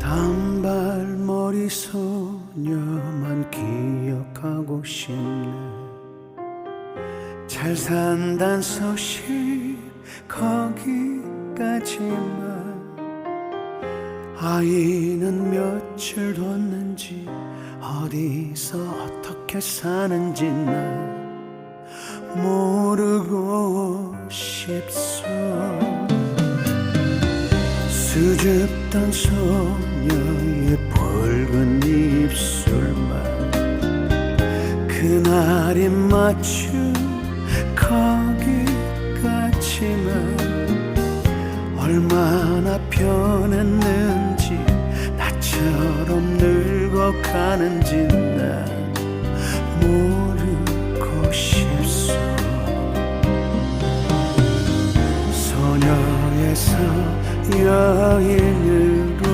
단발머리 소녀만 기억하고 싶네. 잘 산단 소식 거기까지만 아이는 며칠 뒀는지 어디서 어떻게 사는지 나 모르고 싶소. 수줍던 소녀의 붉은 입술만 그날이 맞춘 나처럼 늙어가는지 난 모르고 싶소. 소녀에서 여인으로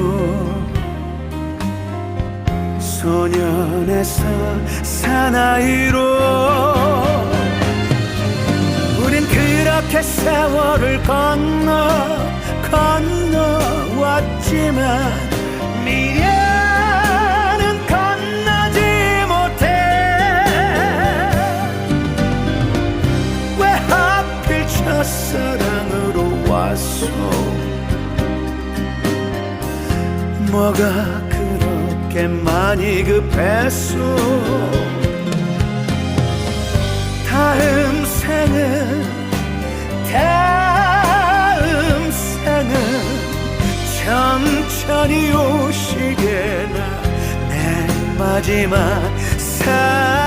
소년에서 사나이로 우린 그렇게 세월을 건너 건너왔지만 미래 첫사랑으로 왔소. 뭐가 그렇게 많이 급했소? 다음 생은 다음 생은 천천히 오시게나. 내 마지막 사랑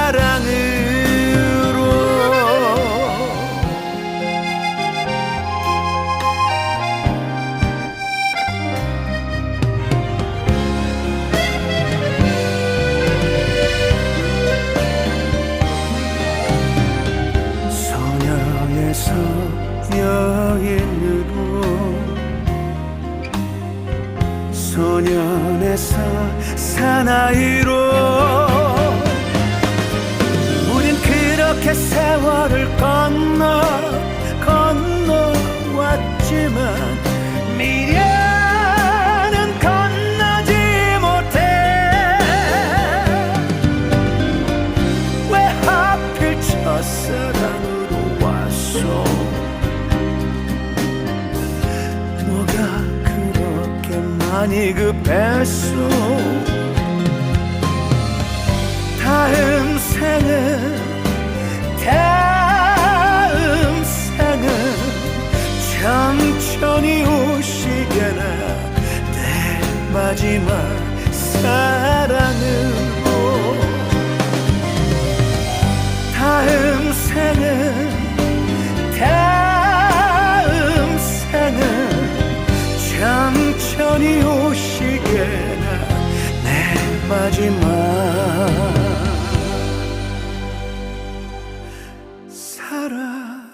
사나이로 우린 그렇게 세월을 건너 건너왔지만 미래 많이 급했소. 다음 생은 다음 생은 천천히 오시게나 내 마지막 사랑으로. 다음 생은 다음 생은 천천히 오시게나 내 마지막 사랑으로